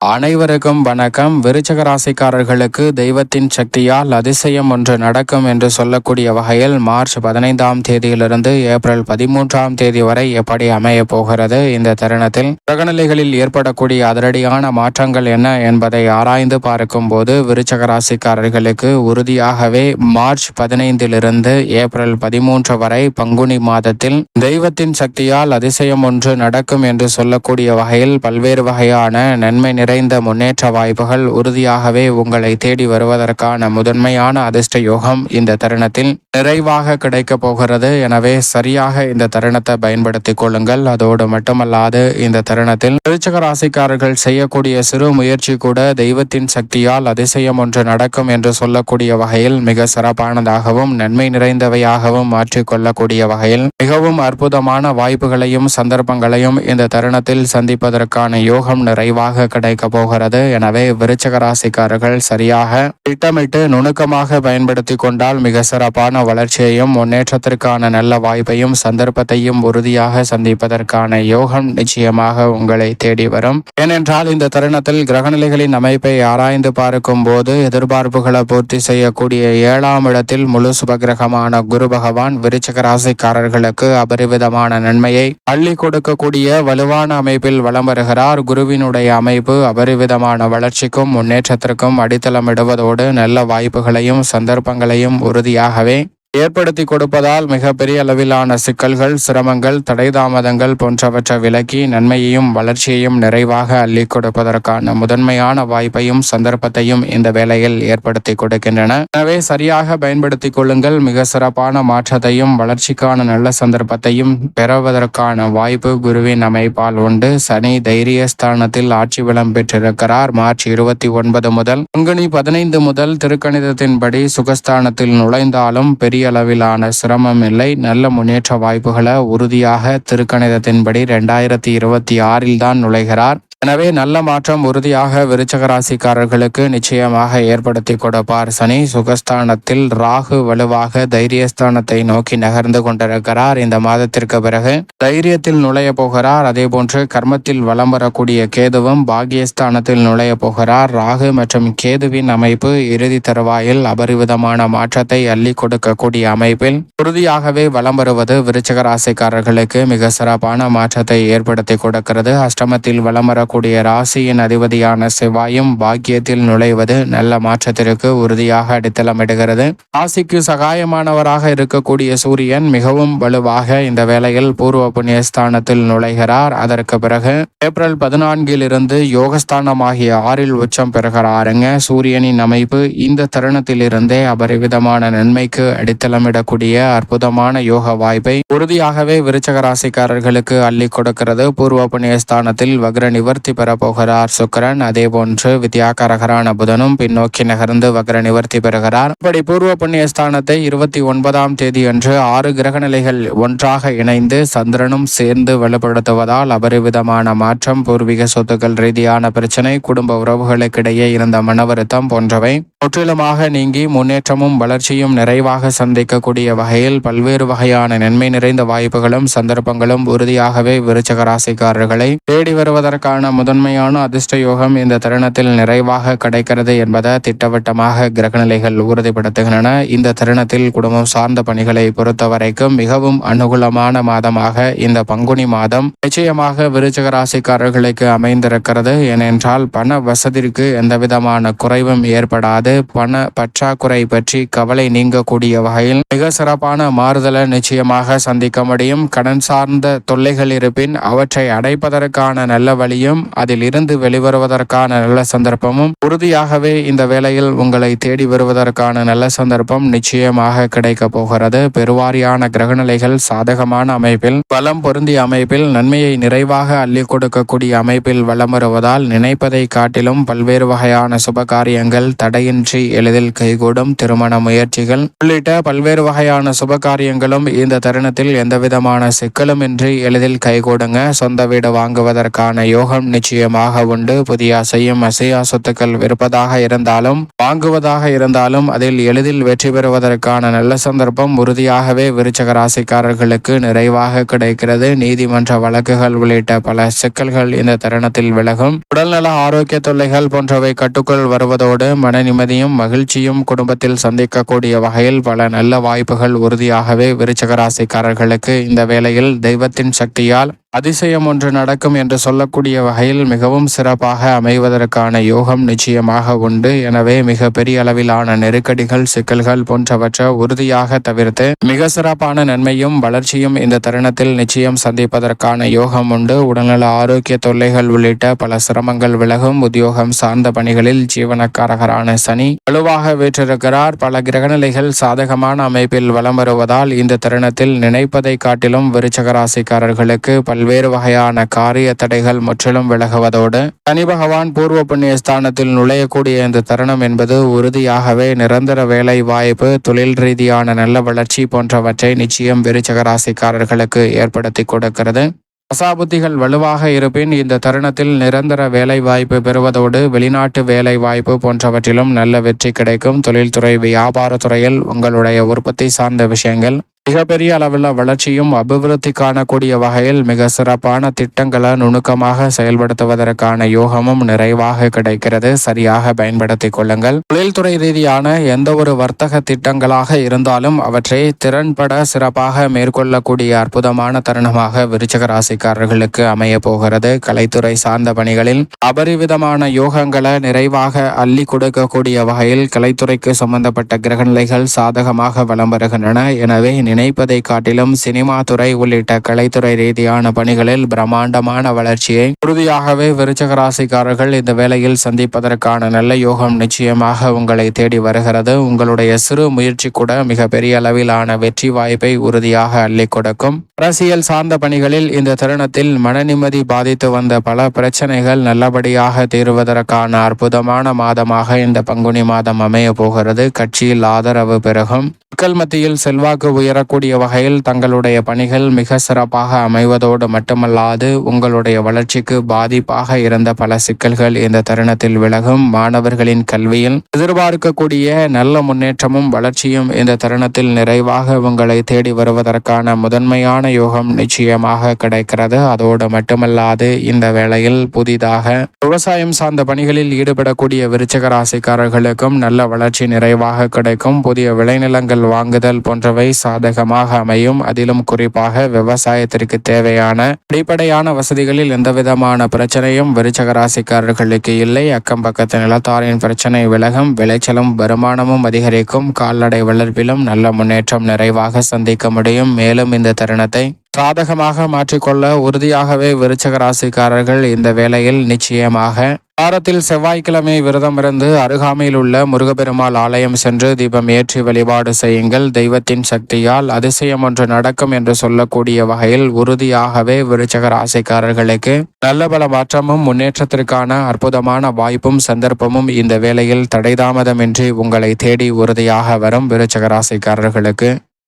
அனைவருக்கும் வணக்கம். விருச்சக ராசிக்காரர்களுக்கு தெய்வத்தின் சக்தியால் அதிசயம் ஒன்று நடக்கும் என்று சொல்லக்கூடிய வகையில் மார்ச் பதினைந்தாம் தேதியிலிருந்து ஏப்ரல் பதிமூன்றாம் தேதி வரை எப்படி அமைய போகிறது? இந்த தருணத்தில் கிரகநிலைகளில் ஏற்படக்கூடிய அதிரடியான மாற்றங்கள் என்ன என்பதை ஆராய்ந்து பார்க்கும் போது விருச்சக ராசிக்காரர்களுக்கு உறுதியாகவே மார்ச் பதினைந்திலிருந்து ஏப்ரல் பதிமூன்று வரை பங்குனி மாதத்தில் தெய்வத்தின் சக்தியால் அதிசயம் ஒன்று நடக்கும் என்று சொல்லக்கூடிய வகையில் பல்வேறு வகையான நன்மை நிறைந்த முன்னேற்ற வாய்ப்புகள் உறுதியாகவே உங்களை தேடி வருவதற்கான முதன்மையான அதிர்ஷ்ட யோகம் இந்த தருணத்தில் நிறைவாக கிடைக்கப் போகிறது. எனவே சரியாக இந்த தருணத்தை பயன்படுத்திக் கொள்ளுங்கள். அதோடு மட்டுமல்லாது இந்த தருணத்தில் விருச்சக ராசிக்காரர்கள் செய்யக்கூடிய சிறு முயற்சி கூட தெய்வத்தின் சக்தியால் அதிசயம் ஒன்று நடக்கும் என்று சொல்லக்கூடிய வகையில் மிக சிறப்பானதாகவும் நன்மை நிறைந்தவையாகவும் மாற்றிக்கொள்ளக்கூடிய வகையில் மிகவும் அற்புதமான வாய்ப்புகளையும் சந்தர்ப்பங்களையும் இந்த தருணத்தில் சந்திப்பதற்கான யோகம் நிறைவாக கிடைக்கும். இருக்க போகிறது. எனவே விருச்சக ராசிக்காரர்கள் சரியாக திட்டமிட்டு நுணுக்கமாக பயன்படுத்தி கொண்டால் மிக சிறப்பான வளர்ச்சியையும் முன்னேற்றத்திற்கான நல்ல வாய்ப்பையும் சந்தர்ப்பத்தையும் உறுதியாக சந்திப்பதற்கான யோகம் நிச்சயமாக உங்களை தேடி வரும். ஏனென்றால் இந்த தருணத்தில் கிரகநிலைகளின் அமைப்பை ஆராய்ந்து பார்க்கும் போது எதிர்பார்ப்புகளை பூர்த்தி செய்யக்கூடிய ஏழாம் இடத்தில் முழு சுபகிரகமான குரு பகவான் விருச்சக ராசிக்காரர்களுக்கு அபரிவிதமான நன்மையை அள்ளி கொடுக்கக்கூடிய வலுவான அமைப்பில் வலம் வருகிறார். குருவினுடைய அமைப்பு அபரிவிதமான வளர்ச்சிக்கும் முன்னேற்றத்திற்கும் அடித்தளமிடுவதோடு நல்ல வாய்ப்புகளையும் சந்தர்ப்பங்களையும் உறுதியாகவே ஏற்படுத்தி கொடுப்பதால் மிகப்பெரிய அளவிலான சிக்கல்கள் சிரமங்கள் தடை தாமதங்கள் போன்றவற்றை விலக்கி நன்மையையும் வளர்ச்சியையும் நிறைவாக அள்ளி கொடுப்பதற்கான முதன்மையான வாய்ப்பையும் சந்தர்ப்பத்தையும் இந்த வேளையில் ஏற்படுத்தி கொடுக்கின்றன. எனவே சரியாக பயன்படுத்திக் கொள்ளுங்கள். மிக சிறப்பான மாற்றத்தையும் வளர்ச்சிக்கான நல்ல சந்தர்ப்பத்தையும் பெறுவதற்கான வாய்ப்பு குருவின் அமைப்பால் உண்டு. சனி தைரியஸ்தானத்தில் ஆட்சி விளம் பெற்றிருக்கிறார். மார்ச் இருபத்தி ஒன்பது முதல் பங்குனி பதினைந்து முதல் திருக்கணிதத்தின்படி சுகஸ்தானத்தில் நுழைந்தாலும் பெரிய பெரிய அளவிலான சிரமம் இல்லை. நல்ல முன்னேற்ற வாய்ப்புகளை உறுதியாக திருக்கணிதத்தின்படி ரெண்டாயிரத்தி இருபத்தி ஆறில் தான் நுழைகிறார். எனவே நல்ல மாற்றம் உறுதியாக விருச்சக ராசிக்காரர்களுக்கு நிச்சயமாக ஏற்படுத்தி கொடுப்பார். சனி சுகஸ்தானத்தில் ராகு வலுவாக தைரியஸ்தானத்தை நோக்கி நகர்ந்து கொண்டிருக்கிறார். இந்த மாதத்திற்கு பிறகு தைரியத்தில் நுழைய போகிறார். அதே போன்று கர்மத்தில் வலம் வரக்கூடிய கேதுவும் பாகியஸ்தானத்தில் நுழைய போகிறார். ராகு மற்றும் கேதுவின் அமைப்பு இறுதி தருவாயில் அபரிவிதமான மாற்றத்தை அள்ளி கொடுக்கக்கூடிய அமைப்பில் உறுதியாகவே வலம் வருவது விருச்சக ராசிக்காரர்களுக்கு மிக சிறப்பான மாற்றத்தை ஏற்படுத்தி கொடுக்கிறது. அஷ்டமத்தில் வலம் வர வரக்கூடிய ராசியின் அதிபதியான செவ்வாயும் பாக்கியத்தில் நுழைவது நல்ல மாற்றத்திற்கு உறுதியாக அடித்தளமிடுகிறது ராசிக்கு சகாயமானவராக இருக்கக்கூடிய சூரியன் மிகவும் வலுவாக இந்த வேளையில் பூர்வ புண்ணியஸ்தானத்தில் நுழைகிறார். அதற்கு பிறகு ஏப்ரல் பதினான்கில் இருந்து யோகஸ்தானமாகிய ஆறில் உச்சம் பெறுகிறாருங்க. சூரியனின் அமைப்பு இந்த தருணத்தில் இருந்தே அபரிவிதமான நன்மைக்கு அடித்தளமிடக்கூடிய அற்புதமான யோக வாய்ப்பை உறுதியாகவே விருச்சக ராசிக்காரர்களுக்கு அள்ளி கொடுக்கிறது. பூர்வ புண்ணியஸ்தானத்தில் வக்ர நிவர் நிவர்த்தி பெறப்போகிறார். சுக்கரன் அதே போன்று வித்யாகரகரான புதனும் பின்னோக்கி நகர்ந்து வக்ர நிவர்த்தி பெறுகிறார். இப்படி பூர்வ புண்ணிய ஸ்தானத்தை இருபத்தி ஒன்பதாம் தேதி அன்று ஆறு கிரக நிலைகள் ஒன்றாக இணைந்து சந்திரனும் சேர்ந்து வலுப்படுத்துவதால் அபரிவிதமான மாற்றம் பூர்வீக சொத்துக்கள் ரீதியான பிரச்சனை குடும்ப உறவுகளுக்கிடையே இருந்த மன வருத்தம் போன்றவை முற்றிலுமாக நீங்கி முன்னேற்றமும் வளர்ச்சியும் நிறைவாக சந்திக்கக்கூடிய வகையில் பல்வேறு வகையான நன்மை நிறைந்த வாய்ப்புகளும் சந்தர்ப்பங்களும் உறுதியாகவே விருச்சகராசிக்காரர்களை தேடி வருவதற்கான முதன்மையான அதிர்ஷ்ட யோகம் இந்த தருணத்தில் நிறைவாக கிடைக்கிறது என்பதை திட்டவட்டமாக கிரகநிலைகள் உறுதிப்படுத்துகின்றன. இந்த தருணத்தில் குடும்பம் சார்ந்த பணிகளை பொறுத்தவரைக்கும் மிகவும் அனுகூலமான மாதமாக இந்த பங்குனி மாதம் நிச்சயமாக விருச்சக ராசிக்காரர்களுக்கு அமைந்திருக்கிறது. ஏனென்றால் பண வசதிக்கு எந்தவிதமான குறைவும் ஏற்படாது. பண பற்றாக்குறை பற்றி கவலை நீங்கக்கூடிய வகையில் மிக சிறப்பான மாறுதலை நிச்சயமாக சந்திக்க முடியும். கடன் சார்ந்த தொல்லைகள் இருப்பின் அவற்றை அடைப்பதற்கான நல்ல வழியும் சந்தர்ப்பமும் அதில் இருந்து வெளிவருவதற்கான நல்ல சந்தர்ப்பமும் உறுதியாகவே இந்த வேளையில் உங்களை தேடி வருவதற்கான நல்ல சந்தர்ப்பம் நிச்சயமாக கிடைக்க போகிறது. பெருவாரியான கிரகநிலைகள் சாதகமான அமைப்பில் பலம் பொருந்திய அமைப்பில் நன்மையை நிறைவாக அள்ளி கொடுக்கக்கூடிய அமைப்பில் வளம் வருவதால் நினைப்பதை காட்டிலும் பல்வேறு வகையான சுப காரியங்கள் தடையின்றி எளிதில் கைகூடும் திருமண முயற்சிகள் உள்ளிட்ட பல்வேறு வகையான சுப காரியங்களும் இந்த தருணத்தில் எந்தவிதமான சிக்கலும் இன்றி எளிதில் கைகூடுங்க. சொந்த வீடு வாங்குவதற்கான யோகம் நிச்சயமாக உண்டு. புதிய அசையும் அசையா சொத்துக்கள் விற்பதாக இருந்தாலும் வாங்குவதாக இருந்தாலும் அதில் எளிதில் வெற்றி பெறுவதற்கான நல்ல சந்தர்ப்பம் உறுதியாகவே விருச்சக ராசிக்காரர்களுக்கு நிறைவாக கிடைக்கிறது. நீதிமன்ற வழக்குகள் உள்ளிட்ட பல சிக்கல்கள் இந்த தருணத்தில் விலகும். உடல்நல ஆரோக்கிய தொல்லைகள் போன்றவை கட்டுக்குள் வருவதோடு மன நிம்மதியும் மகிழ்ச்சியும் குடும்பத்தில் சந்திக்கக்கூடிய வகையில் பல நல்ல வாய்ப்புகள் உறுதியாகவே விருச்சக ராசிக்காரர்களுக்கு இந்த வேளையில் தெய்வத்தின் சக்தியால் அதிசயம் ஒன்று நடக்கும் என்று சொல்லக்கூடிய வகையில் மிகவும் சிறப்பாக அமைவதற்கான யோகம் நிச்சயமாக உண்டு. எனவே மிக பெரிய அளவிலான நெருக்கடிகள் சிக்கல்கள் போன்றவற்றை உறுதியாக தவிர்த்து மிக சிறப்பான நன்மையும் வளர்ச்சியும் இந்த தருணத்தில் நிச்சயம் சந்திப்பதற்கான யோகம் உண்டு. உடல்நல ஆரோக்கிய தொல்லைகள் உள்ளிட்ட பல சிரமங்கள் விலகும். உத்தியோகம் சார்ந்த பணிகளில் ஜீவனக்காரகரான சனி வலுவாக வீற்றிருக்கிறார். பல கிரகநிலைகள் சாதகமான அமைப்பில் வலம் வருவதால் இந்த தருணத்தில் நினைப்பதை காட்டிலும் விருச்சக ராசிக்காரர்களுக்கு பல்வேறு வகையான காரிய தடைகள் முற்றிலும் விலகுவதோடு சனி பகவான் பூர்வ புண்ணிய ஸ்தானத்தில் நுழையக்கூடிய இந்த தருணம் என்பது உறுதியாகவே நிரந்தர வேலை வாய்ப்பு தொழில் ரீதியான நல்ல வளர்ச்சி போன்றவற்றை நிச்சயம் விருச்சகராசிக்காரர்களுக்கு ஏற்படுத்தி கொடுக்கிறது. அசாபுத்திகள் வலுவாக இருப்பின் இந்த தருணத்தில் நிரந்தர வேலை வாய்ப்பு பெறுவதோடு வெளிநாட்டு வேலை வாய்ப்பு போன்றவற்றிலும் நல்ல வெற்றி கிடைக்கும். தொழில்துறை வியாபாரத்துறையில் உங்களுடைய உற்பத்தி சார்ந்த விஷயங்கள் மிகப்பெரிய அளவில் வளர்ச்சியும் அபிவிருத்தி காணக்கூடிய வகையில் மிக சிறப்பான திட்டங்களை நுணுக்கமாக செயல்படுத்துவதற்கான யோகமும் நிறைவாக கிடைக்கிறது. சரியாக பயன்படுத்திக் கொள்ளுங்கள். தொழில்துறை ரீதியான எந்த ஒரு வர்த்தக திட்டங்களாக இருந்தாலும் அவற்றை திறன்பட சிறப்பாக மேற்கொள்ளக்கூடிய அற்புதமான தருணமாக விருச்சக ராசிக்காரர்களுக்கு அமைய போகிறது. கலைத்துறை சார்ந்த பணிகளில் அபரிவிதமான யோகங்களை நிறைவாக அள்ளி கொடுக்கக்கூடிய வகையில் கலைத்துறைக்கு சம்பந்தப்பட்ட கிரகநிலைகள் சாதகமாக வலம் வருகின்றன. எனவே நினைப்பதை காட்டிலும் சினிமா துறை உள்ளிட்ட கலைத்துறை ரீதியான பணிகளில் பிரம்மாண்டமான வளர்ச்சியை உறுதியாகவே விருச்சக ராசிக்காரர்கள் இந்த வேளையில் சந்திப்பதற்கான நல்ல யோகம் நிச்சயமாக உங்களை தேடி வருகிறது. உங்களுடைய சிறு முயற்சி கூட மிக பெரிய அளவிலான வெற்றி வாய்ப்பை உறுதியாக அள்ளி கொடுக்கும். அரசியல் சார்ந்த பணிகளில் இந்த தருணத்தில் மன நிம்மதி பாதித்து வந்த பல பிரச்சனைகள் நல்லபடியாக தீர்வதற்கான அற்புதமான மாதமாக இந்த பங்குனி மாதம் அமைய போகிறது. கட்சியில் ஆதரவு பெருகும். மக்கள் மத்தியில் செல்வாக்கு உயரக்கூடிய வகையில் தங்களுடைய பணிகள் மிக சிறப்பாக அமைவதோடு மட்டுமல்லாது உங்களுடைய வளர்ச்சிக்கு பாதிப்பாக இருந்த பல சிக்கல்கள் இந்த தருணத்தில் விலகும். மாணவர்களின் கல்வியில் எதிர்பார்க்கக்கூடிய நல்ல முன்னேற்றமும் வளர்ச்சியும் இந்த தருணத்தில் நிறைவாக உங்களை தேடி வருவதற்கான முதன்மையான யோகம் நிச்சயமாக கிடைக்கிறது. அதோடு மட்டுமல்லாது இந்த வேளையில் புதிதாக விவசாயம் சார்ந்த பணிகளில் ஈடுபடக்கூடிய விருச்சக ராசிக்காரர்களுக்கும் நல்ல வளர்ச்சி நிறைவாக கிடைக்கும். புதிய விளைநிலங்கள் வாங்குதல் போன்றவை சாதகமாக அமையும். அதிலும் குறிப்பாக விவசாயத்திற்கு தேவையான அடிப்படையான வசதிகளில் எந்தவிதமான பிரச்சனையும் விருச்சக ராசிக்காரர்களுக்கு இல்லை. அக்கம் பக்கத்து நிலத்தாரின் பிரச்சனை விலகும் விளைச்சலும் வருமானமும் அதிகரிக்கும். கால்நடை வளர்ப்பிலும் நல்ல முன்னேற்றம் நிறைவாக சந்திக்க முடியும். மேலும் இந்த தருணத்தை சாதகமாக மாற்றிக்கொள்ள உறுதியாகவே விருச்சக ராசிக்காரர்கள் இந்த வேளையில் நிச்சயமாக. வாரத்தில் செவ்வாய்க்கிழமை விரதம் இருந்து அருகாமையில் உள்ள முருகப்பெருமாள் ஆலயம் சென்று தீபம் ஏற்றி வழிபாடு செய்யுங்கள். தெய்வத்தின் சக்தியால் அதிசயம் ஒன்று நடக்கும் என்று சொல்லக்கூடிய வகையில் உறுதியாகவே விருச்சக ராசிக்காரர்களுக்கு நல்ல பல மாற்றமும் முன்னேற்றத்திற்கான அற்புதமான வாய்ப்பும் சந்தர்ப்பமும் இந்த வேளையில் தடைதாமதமின்றி உங்களை தேடி உறுதியாக வரும் விருச்சக ராசிக்காரர்களுக்கு